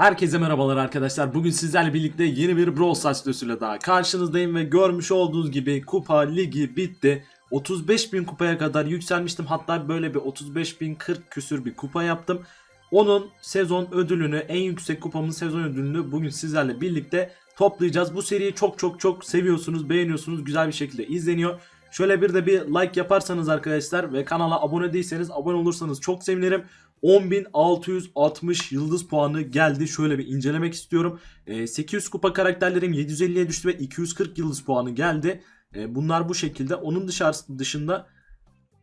Herkese merhabalar arkadaşlar. Bugün sizlerle birlikte yeni bir Brawl Stars videosuyla daha karşınızdayım ve görmüş olduğunuz gibi kupa ligi bitti. 35.000 kupaya kadar yükselmiştim. Hatta böyle bir 35.040 küsür bir kupa yaptım. Onun sezon ödülünü, en yüksek kupamın sezon ödülünü bugün sizlerle birlikte toplayacağız. Bu seriyi çok çok çok seviyorsunuz, beğeniyorsunuz, güzel bir şekilde izleniyor. Şöyle bir de bir like yaparsanız arkadaşlar ve kanala abone değilseniz abone olursanız çok sevinirim. 10.660 yıldız puanı geldi. Şöyle bir incelemek istiyorum. Ee, 800 kupa karakterlerim 750'ye düştü ve 240 yıldız puanı geldi. Ee, bunlar bu şekilde. Onun dışında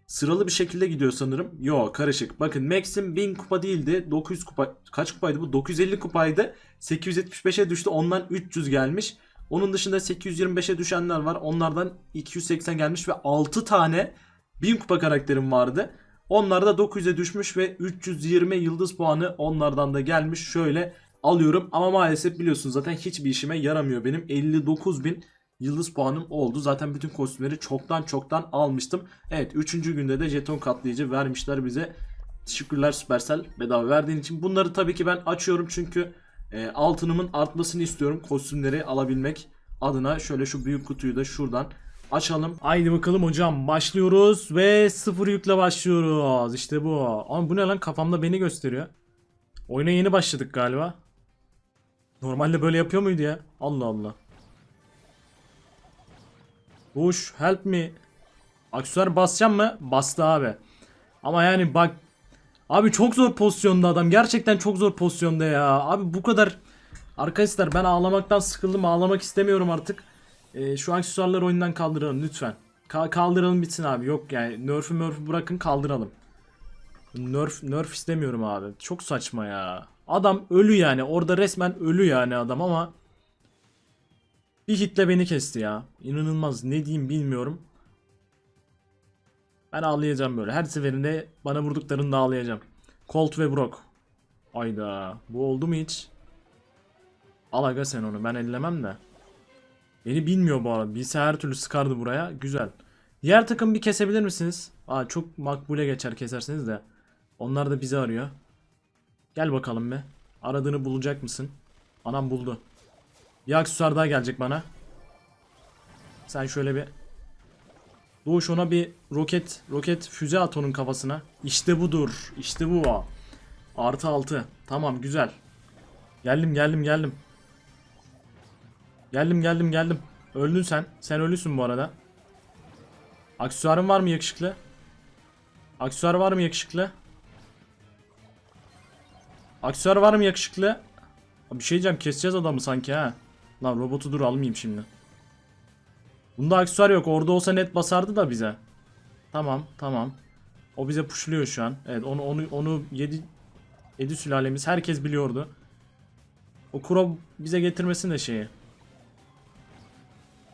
sıralı bir şekilde gidiyor sanırım. Yo karışık. Bakın Max'im 1000 kupa değildi. 900 kupa. Kaç kupaydı bu? 950 kupaydı. 875'e düştü. Ondan 300 gelmiş. Onun dışında 825'e düşenler var. Onlardan 280 gelmiş ve 6 tane 1000 kupa karakterim vardı. Onlar da 900'e düşmüş ve 320 yıldız puanı onlardan da gelmiş. Şöyle alıyorum ama maalesef biliyorsunuz zaten hiçbir işime yaramıyor benim. 59.000 yıldız puanım oldu. Zaten bütün kostümleri çoktan çoktan almıştım. Evet 3. günde de jeton katlayıcı vermişler bize. Teşekkürler Supercell bedava verdiğin için. Bunları tabii ki ben açıyorum çünkü e, altınımın artmasını istiyorum. Kostümleri alabilmek adına şöyle şu büyük kutuyu da şuradan açalım. Haydi bakalım hocam başlıyoruz ve sıfır yükle başlıyoruz. İşte bu. Ama bu ne lan kafamda beni gösteriyor. Oyuna yeni başladık galiba. Normalde böyle yapıyor muydu ya? Allah Allah. Push help me. Aksesuar basacağım mı? Bastı abi. Ama yani bak Abi çok zor pozisyonda adam. Gerçekten çok zor pozisyonda ya. Abi bu kadar Arkadaşlar ben ağlamaktan sıkıldım. Ağlamak istemiyorum artık. Ee, şu aksesuarları oyundan kaldıralım lütfen. Ka- kaldıralım bitsin abi. Yok yani nerf'ü murf'ü bırakın kaldıralım. Nerf nerf istemiyorum abi. Çok saçma ya. Adam ölü yani. Orada resmen ölü yani adam ama bir hitle beni kesti ya. İnanılmaz. Ne diyeyim bilmiyorum. Ben ağlayacağım böyle. Her seferinde bana vurduklarında ağlayacağım. Colt ve Brock. Ayda. Bu oldu mu hiç? Al aga sen onu. Ben ellemem de. Beni bilmiyor bu arada. Bilse her türlü sıkardı buraya. Güzel. Diğer takım bir kesebilir misiniz? Aa çok makbule geçer keserseniz de. Onlar da bizi arıyor. Gel bakalım be. Aradığını bulacak mısın? Anam buldu. Bir aksesuar daha gelecek bana. Sen şöyle bir Doğuş ona bir roket roket füze at onun kafasına. İşte budur. İşte bu. Artı altı. Tamam güzel. Geldim geldim geldim. Geldim geldim geldim. Öldün sen. Sen ölüsün bu arada. Aksesuarın var mı yakışıklı? Aksesuar var mı yakışıklı? Aksesuar var mı yakışıklı? Bir şey diyeceğim keseceğiz adamı sanki ha. Lan robotu dur almayayım şimdi. Bunda aksesuar yok. Orada olsa net basardı da bize. Tamam, tamam. O bize pushluyor şu an. Evet, onu onu onu 7 7 sülalemiz herkes biliyordu. O Kuro bize getirmesin de şeyi.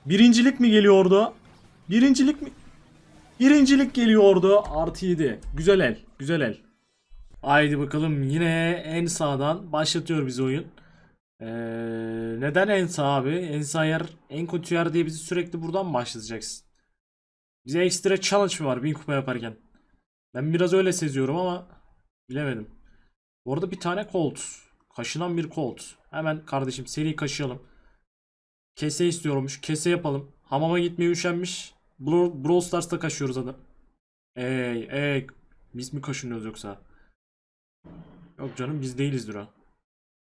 Birincilik mi geliyordu? Birincilik mi? Birincilik geliyordu. Artı 7. Güzel el. Güzel el. Haydi bakalım yine en sağdan başlatıyor bizi oyun. Ee, neden en sağ abi? En sağ yer, en kötü yer diye bizi sürekli buradan başlatacaksın? Bize ekstra challenge mı var bin kupa yaparken? Ben biraz öyle seziyorum ama bilemedim. Bu arada bir tane Colt. Kaşınan bir Colt. Hemen kardeşim seri kaşıyalım. Kese istiyormuş. Kese yapalım. Hamama gitmeye üşenmiş. Bro- Brawl Stars'ta kaşıyoruz adam. Ey ey. Biz mi kaşınıyoruz yoksa? Yok canım biz değilizdir o.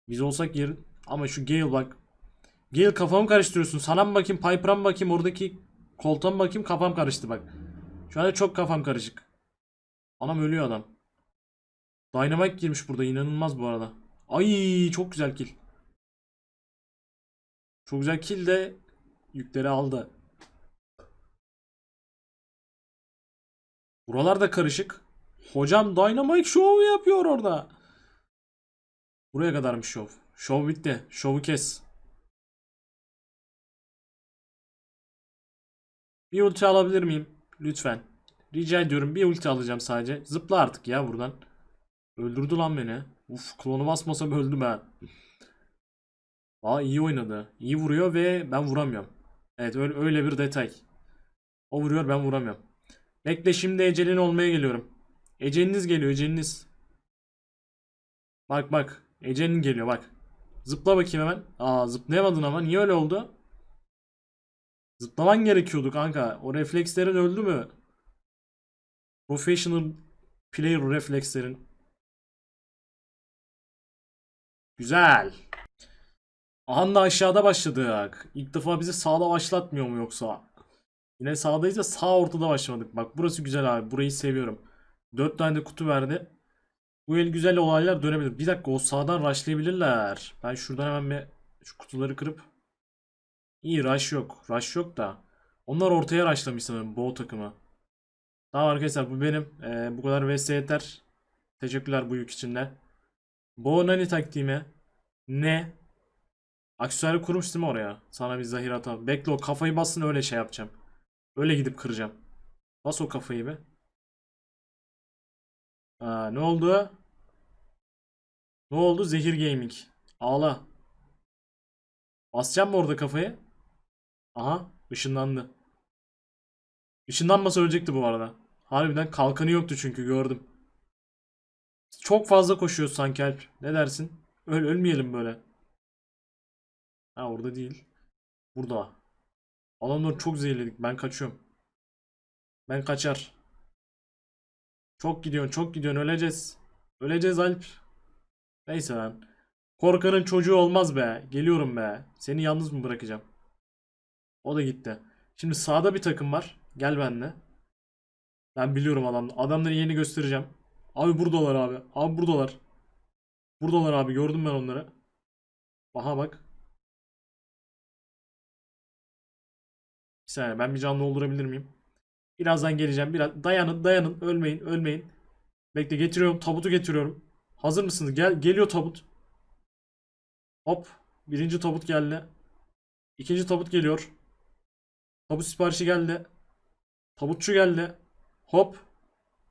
Biz olsak yerin. Ama şu Gale bak. Gale kafamı karıştırıyorsun. Sana mı bakayım Piper'a mı bakayım oradaki koltuğa mı bakayım kafam karıştı bak. Şu anda çok kafam karışık. Anam ölüyor adam. Dynamite girmiş burada inanılmaz bu arada. Ay çok güzel kill. Çok güzel kill de yükleri aldı. Buralar da karışık. Hocam Dynamite show yapıyor orada. Buraya kadarmış şov. Şov bitti. Şovu kes. Bir ulti alabilir miyim? Lütfen. Rica ediyorum bir ulti alacağım sadece. Zıpla artık ya buradan. Öldürdü lan beni. Uf klonu basmasam öldüm ha. Aa iyi oynadı. İyi vuruyor ve ben vuramıyorum. Evet öyle, öyle bir detay. O vuruyor ben vuramıyorum. Bekle şimdi ecelin olmaya geliyorum. Eceliniz geliyor eceliniz. Bak bak. Ecelin geliyor bak. Zıpla bakayım hemen. Aa zıplayamadın ama niye öyle oldu? Zıplaman gerekiyordu kanka. O reflekslerin öldü mü? Professional player reflekslerin. Güzel. Da aşağıda başladık. İlk defa bizi sağda başlatmıyor mu yoksa? Yine sağdayız da sağ ortada başlamadık. Bak burası güzel abi. Burayı seviyorum. 4 tane de kutu verdi. Bu el güzel olaylar dönebilir. Bir dakika o sağdan rushlayabilirler. Ben şuradan hemen bir şu kutuları kırıp İyi rush yok. Rush yok da. Onlar ortaya rushlamış sanırım Bow takımı. Tamam arkadaşlar bu benim. Ee, bu kadar vs yeter. Teşekkürler bu yük içinde. Bow nani taktiğimi. Ne? Aksesuarı kurmuş değil oraya? Sana bir zahir atalım. Bekle o kafayı bassın öyle şey yapacağım. Öyle gidip kıracağım. Bas o kafayı be. Aa, ne oldu? Ne oldu? Zehir Gaming. Ağla. Basacağım mı orada kafayı? Aha ışınlandı. Işınlanmasa ölecekti bu arada. Harbiden kalkanı yoktu çünkü gördüm. Çok fazla koşuyor sanki Alp. Ne dersin? Öl ölmeyelim böyle. Ha orada değil. Burada. Adamları çok zehirledik. Ben kaçıyorum. Ben kaçar. Çok gidiyorsun, çok gidiyorsun. Öleceğiz. Öleceğiz Alp. Neyse lan. Korkanın çocuğu olmaz be. Geliyorum be. Seni yalnız mı bırakacağım? O da gitti. Şimdi sağda bir takım var. Gel benimle. Ben biliyorum adam. Adamları yeni göstereceğim. Abi buradalar abi. Abi buradalar. Buradalar abi. Gördüm ben onları. Aha bak. Bir saniye ben bir can doldurabilir miyim? Birazdan geleceğim. Biraz dayanın, dayanın. Ölmeyin, ölmeyin. Bekle getiriyorum. Tabutu getiriyorum. Hazır mısınız? Gel geliyor tabut. Hop. Birinci tabut geldi. İkinci tabut geliyor. Tabut siparişi geldi. Tabutçu geldi. Hop.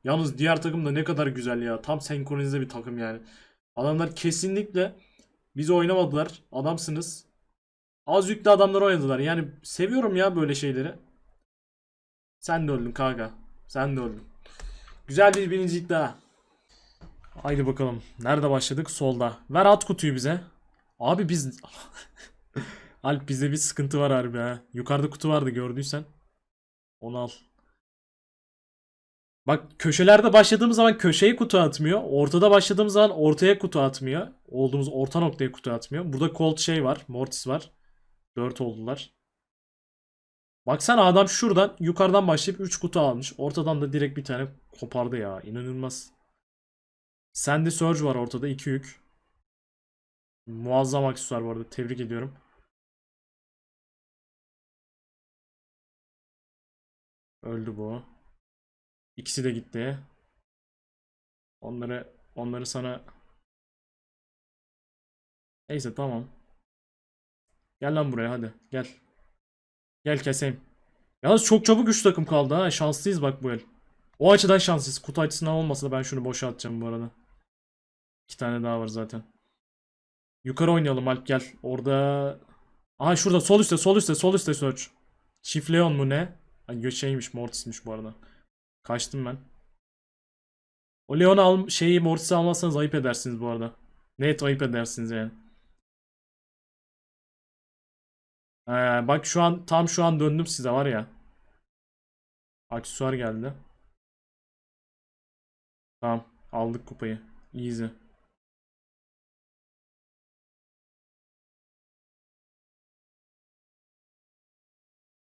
Yalnız diğer takım da ne kadar güzel ya. Tam senkronize bir takım yani. Adamlar kesinlikle bizi oynamadılar. Adamsınız. Az yüklü adamlar oynadılar. Yani seviyorum ya böyle şeyleri. Sen de öldün kanka. Sen de öldün. Güzel bir birincilik daha. Haydi bakalım. Nerede başladık? Solda. Ver at kutuyu bize. Abi biz... Alp bizde bir sıkıntı var harbi ha. Yukarıda kutu vardı gördüysen. Onu al. Bak köşelerde başladığımız zaman köşeye kutu atmıyor. Ortada başladığımız zaman ortaya kutu atmıyor. Olduğumuz orta noktaya kutu atmıyor. Burada Colt şey var. Mortis var. 4 oldular. Baksana adam şuradan yukarıdan başlayıp 3 kutu almış. Ortadan da direkt bir tane kopardı ya. İnanılmaz. Sandy Surge var ortada 2 yük. Muazzam aksesuar bu arada. Tebrik ediyorum. Öldü bu. İkisi de gitti. Onları onları sana Neyse tamam. Gel lan buraya hadi. Gel. Gel keseyim. Yalnız çok çabuk 3 takım kaldı ha. Şanslıyız bak bu el. O açıdan şanslıyız. Kutu açısından olmasa da ben şunu boşa atacağım bu arada. İki tane daha var zaten. Yukarı oynayalım Alp gel. Orada... Aha şurada sol üstte sol üstte sol üstte search. Çift Leon mu ne? Ay şeymiş Mortis'miş bu arada. Kaçtım ben. O Leon'u al şeyi Mortis'i almazsanız ayıp edersiniz bu arada. Net ayıp edersiniz yani. Ee, bak şu an tam şu an döndüm size var ya. Aksesuar geldi. Tamam aldık kupayı. Easy.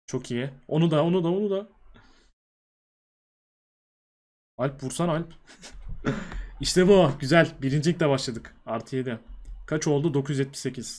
Çok iyi. Onu da onu da onu da. Alp vursan Alp. işte bu. Güzel. Birincilikle başladık. Artı 7. Kaç oldu? 978.